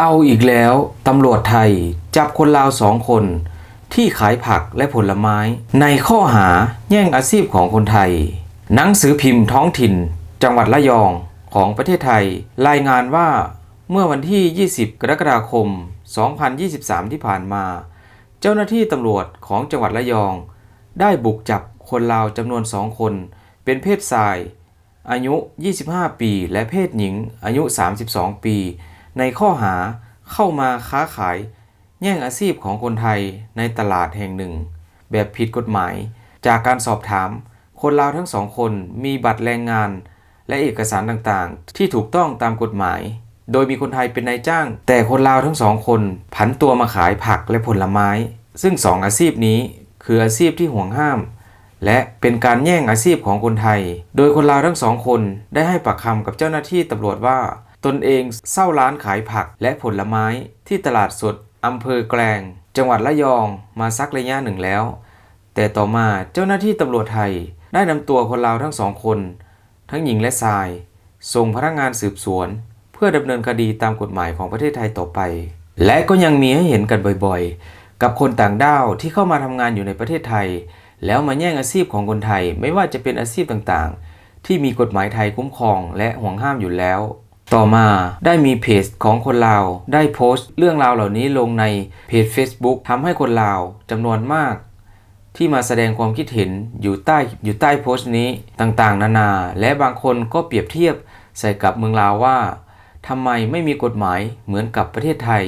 เอาอีกแล้ว ตำรวจไทย จับคนลาวสองคน ที่ขายผักและผลไม้ ในข้อหาแย่งอาชีพของคนไทย หนังสือพิมพ์ท้องถิ่น จังหวัดระยองของประเทศไทย รายงานว่าเมื่อวันที่ 20 กรกฎาคม 2023 ที่ผ่านมา เจ้าหน้าที่ตำรวจของจังหวัดระยอง ได้บุกจับคนลาวจำนวนสองคน เป็นเพศชาย อายุ 25 ปี และเพศหญิง อายุ 32 ปี ในข้อหาเข้ามาค้าขาย แย่งอาชีพของคนไทยในตลาดแห่งหนึ่ง แบบผิดกฎหมาย จากการสอบถาม คนลาวทั้งสองคนมีบัตรแรงงาน และเอกสารต่างๆ ที่ถูกต้องตามกฎหมาย โดยมีคนไทยเป็นนายจ้าง แต่คนลาวทั้งสองคน ผันตัวมาขายผักและผลไม้ ซึ่งสองอาชีพนี้คืออาชีพที่ห่วงห้าม และเป็นการแย่งอาชีพของคนไทย โดยคนลาวทั้งสองคนได้ให้ปากคำกับเจ้าหน้าที่ตำรวจว่า ตนเองเศร้าร้านขายผักและผลไม้ที่ตลาดสดอำเภอแกลง จังหวัดระยองมาสักระยะหนึ่งแล้ว แต่ต่อมาเจ้าหน้าที่ตำรวจไทยได้นำตัวคนลาวทั้งสองคน ทั้งหญิงและชาย ส่งพนักงานสืบสวน เพื่อดำเนินคดีตามกฎหมายของประเทศไทยต่อไป และก็ยังมีให้เห็นกันบ่อยๆ กับคนต่างด้าวที่เข้ามาทำงานอยู่ในประเทศไทย แล้วมาแย่งอาชีพของคนไทยไม่ว่าจะเป็นอาชีพต่างๆ ที่มีกฎหมายไทยคุ้มครองและห่วงห้ามอยู่แล้ว ต่อมาได้มีเพจของคนลาว ได้โพสต์เรื่องราวเหล่านี้ลงในเพจ Facebook ทำให้คนลาวจำนวนมาก ที่มาแสดงความคิดเห็นอยู่ใต้อยู่ใต้โพสต์นี้ต่างๆ นานา และบางคนก็เปรียบเทียบใส่กับเมืองลาวว่าทำไมไม่มีกฎหมายเหมือนกับประเทศไทย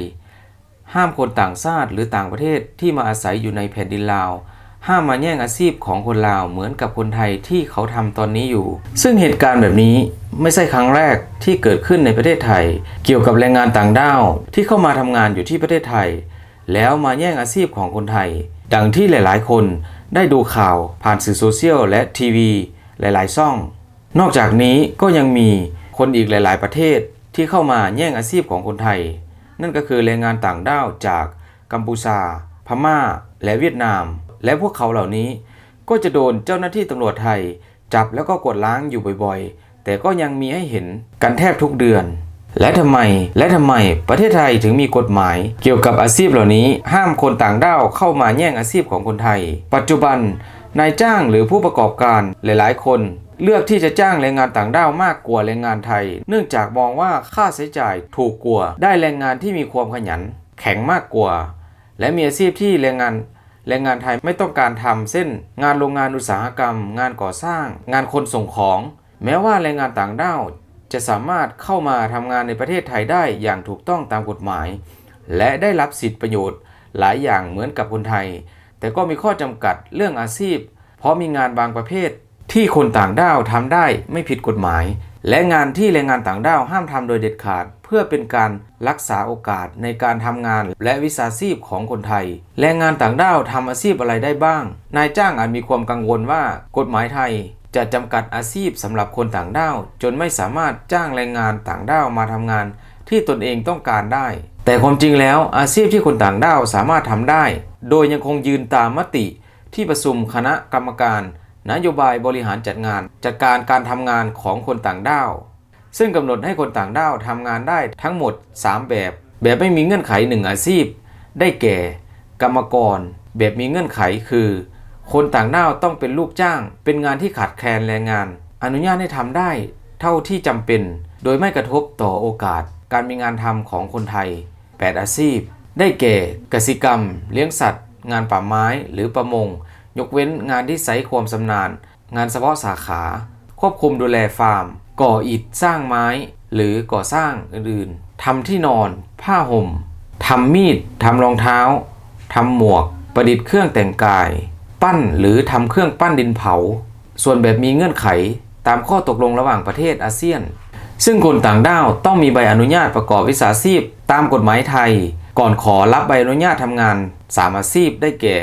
ห้ามคนต่างชาติหรือต่างประเทศที่มาอาศัยอยู่ในแผ่นดินลาว ห้ามมาแย่งอาชีพของคนลาวเหมือนกับคนไทยที่เขาทำตอนนี้อยู่ ซึ่งเหตุการณ์แบบนี้ไม่ใช่ครั้งแรกที่เกิดขึ้นในประเทศไทย เกี่ยวกับแรงงานต่างด้าวที่เข้ามาทำงานอยู่ที่ประเทศไทย แล้วมาแย่งอาชีพของคนไทย ดังที่หลาย ๆ คนได้ดูข่าวผ่านสื่อโซเชียลและทีวี หลาย ๆ ช่อง นอกจากนี้ก็ยังมีคนอีกหลาย ๆ ประเทศที่เข้ามาแย่งอาชีพของคนไทย นั่นก็คือแรงงานต่างด้าวจากกัมพูชา พม่า และเวียดนาม และพวกเขาเหล่านี้ก็จะโดนเจ้าหน้าที่ตำรวจไทย จับแล้วก็กดล้างอยู่บ่อยๆ แต่ก็ยังมีให้เห็นกันแทบทุกเดือน และทำไม และทำไมประเทศไทยถึงมีกฎหมาย เกี่ยวกับอาชีพเหล่านี้ ห้ามคนต่างด้าวเข้ามาแย่งอาชีพของคนไทย ปัจจุบันนายจ้างหรือผู้ประกอบการหลายๆ คน เลือกที่จะจ้างแรงงานต่างด้าวมากกว่าแรงงานไทย เนื่องจากมองว่าค่าใช้จ่ายถูกกว่าได้แรงงานที่มีความขยัน แข็งมากกว่า และมีอาชีพที่แรงงาน แรงงานไทยไม่ต้องการทำเส้นงานโรงงานอุตสาหกรรม งานก่อสร้าง งานคนส่งของ แม้ว่าแรงงานต่างด้าวจะสามารถเข้ามาทำงานในประเทศไทยได้อย่างถูกต้องตามกฎหมาย และได้รับสิทธิประโยชน์หลายอย่างเหมือนกับคนไทย แต่ก็มีข้อจำกัดเรื่องอาชีพ เพราะมีงานบางประเภท ที่คนต่างด้าวทำได้ไม่ผิดกฎหมาย และงานที่แรงงานต่างด้าวห้ามทำโดยเด็ดขาด เพื่อเป็นการรักษาโอกาสในการทำงานและวิชาชีพของคนไทย แรงงานต่างด้าวทำอาชีพอะไรได้บ้าง นายจ้างอาจมีความกังวลว่ากฎหมายไทย จะจำกัดอาชีพสำหรับคนต่างด้าว จนไม่สามารถจ้างแรงงานต่างด้าวมาทำงาน ที่ตนเองต้องการได้ แต่ความจริงแล้วอาชีพที่คนต่างด้าวสามารถทำได้ โดยยังคงยืนตามมติ ที่ประชุมคณะกรรมการ นโยบายบริหารจัดงาน จัดการการทำงานของคนต่างด้าว ซึ่งกำหนดให้คนต่างด้าวทำงานได้ทั้งหมด 3 แบบ แบบไม่มีเงื่อนไข 1 อาชีพ ได้แก่ กรรมกร แบบมีเงื่อนไขคือ คนต่างด้าวต้องเป็นลูกจ้าง เป็นงานที่ขาดแคลนแรงงาน อนุญาตให้ทำได้ เท่าที่จำเป็น โดยไม่กระทบต่อโอกาส การมีงานทำของคนไทย 8 อาชีพ ได้แก่กสิกรรม เลี้ยงสัตว์ งานป่าไม้หรือประมง ยกเว้นงานที่ใช้ความชำนาญ งานเฉพาะสาขา ควบคุมดูแลฟาร์ม ก่ออิฐสร้างไม้ หรือก่อสร้างอื่นๆทำที่นอนผ้าห่มทำมีดทำรองเท้าทำหมวก ประดิษฐ์เครื่องแต่งกาย ปั้นหรือทำเครื่องปั้นดินเผา ส่วนแบบมีเงื่อนไขตามข้อตกลงระหว่างประเทศอาเซียน ซึ่งคนต่างด้าวต้องมีใบอนุญาตประกอบวิชาชีพ ตามกฎหมายไทย ก่อนขอรับใบอนุญาตทำงาน3อาชีพได้แก่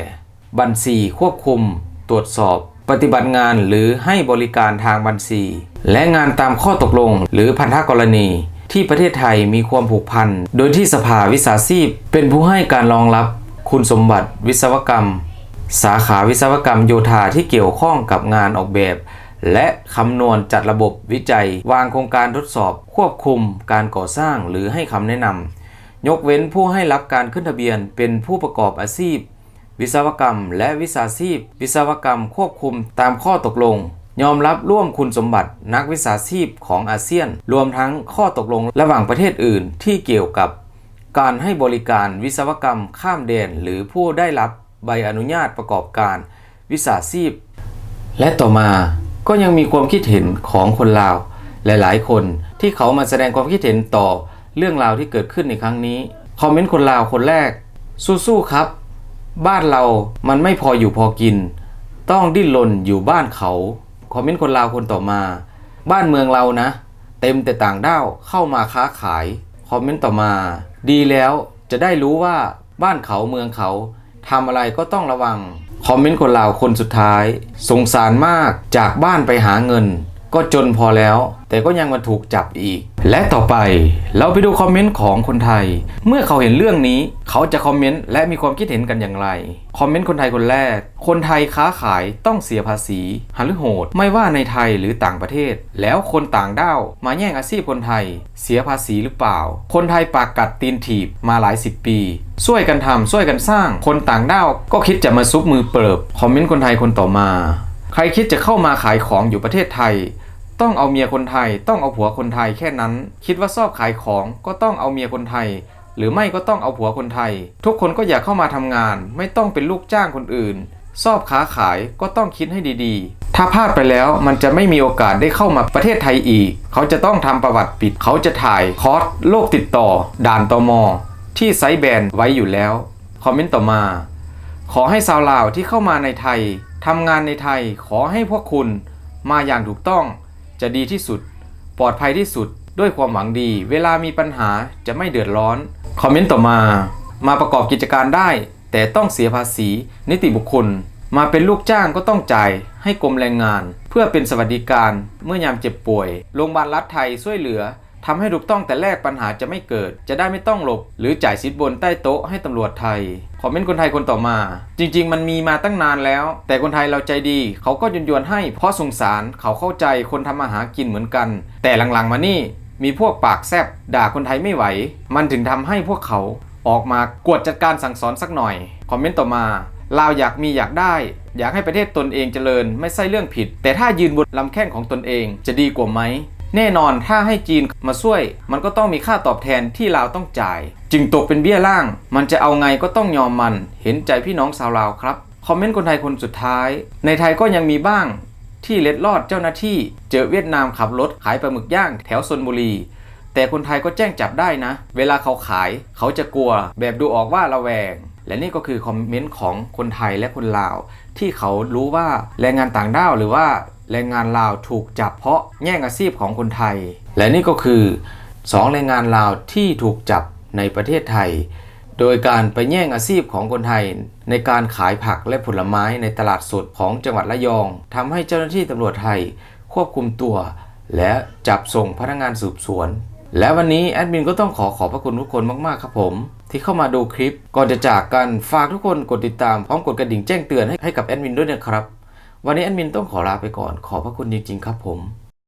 บัญชีควบคุม ตรวจสอบ ปฏิบัติงานหรือให้บริการทางบัญชี และงานตามข้อตกลง หรือพันธกรณี ที่ประเทศไทยมีความผูกพัน โดยที่สภาวิชาชีพ เป็นผู้ให้การรองรับคุณสมบัติวิศวกรรม สาขาวิศวกรรมโยธาที่เกี่ยวข้องกับงานออกแบบ และคำนวณจัดระบบวิจัย วางโครงการทดสอบ ควบคุมการก่อสร้างหรือให้คำแนะนำยกเว้นผู้ให้รับการขึ้นทะเบียนเป็นผู้ประกอบอาชีพ วิศวกรรม และวิชาชีพ วิศวกรรมควบคุมตามข้อตกลง ยอมรับร่วมคุณสมบัตินักวิชาชีพของอาเซียน รวมทั้งข้อตกลงระหว่างประเทศอื่นที่เกี่ยวกับ การให้บริการวิศวกรรมข้ามแดน หรือผู้ได้รับใบอนุญาตประกอบการวิชาชีพ และต่อมาก็ยังมีความคิดเห็นของคนลาว หลายๆ คนที่เขามาแสดงความคิดเห็นต่อเรื่องราวที่เกิดขึ้นในครั้งนี้คอมเมนต์คนลาวคนแรก สู้ๆครับ บ้านเรามันไม่พออยู่พอกิน ต้องดิ้นรนอยู่บ้านเขา คอมเมนต์คนลาวคนต่อมา บ้านเมืองเรานะ เต็มแต่ต่างด้าวเข้ามาค้าขายคอมเมนต์ต่อมา ดีแล้วจะได้รู้ว่าบ้านเขาเมืองเขาทำอะไรก็ต้องระวังคอมเมนต์คนลาวคนสุดท้าย สงสารมากจากบ้านไปหาเงิน ก็จนพอแล้ว แต่ก็ยังมาถูกจับอีก และต่อไปเราไปดูคอมเมนต์ของคนไทย เมื่อเขาเห็นเรื่องนี้ เขาจะคอมเมนต์และมีความคิดเห็นกันอย่างไร คอมเมนต์คนไทยคนแรก คนไทยค้าขายต้องเสียภาษีหรือโหด ไม่ว่าในไทยหรือต่างประเทศ แล้วคนต่างด้าวมาแย่งอาชีพคนไทย เสียภาษีหรือเปล่า คนไทยปากกัดตีนถีบมาหลายสิบปีช่วยกันทำช่วยกันสร้าง คนต่างด้าวก็คิดจะมาซุบมือเปิบคอมเมนต์คนไทยคนต่อมา ใครคิดจะเข้ามาขายของอยู่ประเทศไทย ต้องเอาเมียคนไทย ต้องเอาผัวคนไทยแค่นั้น คิดว่าชอบขายของก็ต้องเอาเมียคนไทย หรือไม่ก็ต้องเอาผัวคนไทย ทุกคนก็อยากเข้ามาทำงาน ไม่ต้องเป็นลูกจ้างคนอื่นชอบค้าขายก็ต้องคิดให้ดีๆ ถ้าพลาดไปแล้วมันจะไม่มีโอกาสได้เข้ามาประเทศไทยอีก เขาจะต้องทำประวัติปิด เขาจะถ่ายคอร์สโรคติดต่อ ด่านตมที่ไซแบนไว้อยู่แล้ว คอมเมนต์ต่อมา ขอให้ชาวลาวที่เข้ามาในไทยทำงานในไทยขอให้พวกคุณมาอย่างถูกต้อง จะดีที่สุด ปลอดภัยที่สุด ด้วยความหวังดี เวลามีปัญหาจะไม่เดือดร้อน คอมเมนต์ต่อมา มาประกอบกิจการได้ แต่ต้องเสียภาษี นิติบุคคล มาเป็นลูกจ้างก็ต้องจ่ายให้กรมแรงงาน เพื่อเป็นสวัสดิการ เมื่อยามเจ็บป่วยโรงพยาบาลรัฐไทยช่วยเหลือ ทำให้ถูกต้องแต่แรกปัญหาจะไม่เกิด จะได้ไม่ต้องหลบ หรือจ่ายสินบนใต้โต๊ะให้ตำรวจไทย คอมเมนต์คนไทยคนต่อมา จริง ๆ มันมีมาตั้งนานแล้ว แต่คนไทยเราใจดี เขาก็ยนยวนๆให้เพราะสงสารเขาเข้าใจคนทำมาหากินเหมือนกัน แต่หลังๆมานี่มีพวกปากแซบด่าคนไทยไม่ไหว มันถึงทำให้พวกเขาออกมากวดจัดการสั่งสอนสักหน่อย คอมเมนต์ต่อมาลาวอยากมีอยากได้ อยากให้ประเทศตนเองเจริญ ไม่ใช่เรื่องผิด แต่ถ้ายืนบนลำแข้งของตนเองจะดีกว่าไหม แน่นอนถ้าให้จีนมาช่วย มันก็ต้องมีค่าตอบแทนที่ลาวต้องจ่าย จึงตกเป็นเบี้ยล่าง มันจะเอาไงก็ต้องยอมมัน เห็นใจพี่น้องชาวลาวครับ คอมเมนต์คนไทยคนสุดท้าย ในไทยก็ยังมีบ้าง ที่เล็ดลอดเจ้าหน้าที่ เจอเวียดนามขับรถขายปลาหมึกย่างแถวชนบุรีแต่คนไทยก็แจ้งจับได้นะ เวลาเขาขายเขาจะกลัวแบบดูออกว่าระแวง และนี่ก็คือคอมเมนต์ของคนไทยและคนลาว ที่เขารู้ว่าแรงงานต่างด้าวหรือว่าแรงงานลาวถูกจับเพราะแย่งอาชีพของคนไทย และนี่ก็คือสองแรงงานลาวที่ถูกจับในประเทศไทย โดยการไปแย่งอาชีพของคนไทย ในการขายผักและผลไม้ในตลาดสดของจังหวัดระยองทำให้เจ้าหน้าที่ตำรวจไทยควบคุมตัว และจับส่งพนักงานสืบสวน และวันนี้แอดมินก็ต้องขอขอบพระคุณทุกคนมาก ๆ ครับผม ที่เข้ามาดูคลิป ก่อนจะจากกันฝากทุกคนกดติดตามพร้อมกดกระดิ่งแจ้งเตือนให้ให้กับแอดมินด้วยนะครับ วันนี้แอดมินต้องขอลาไปก่อนขอบพระคุณจริง ๆ ครับผม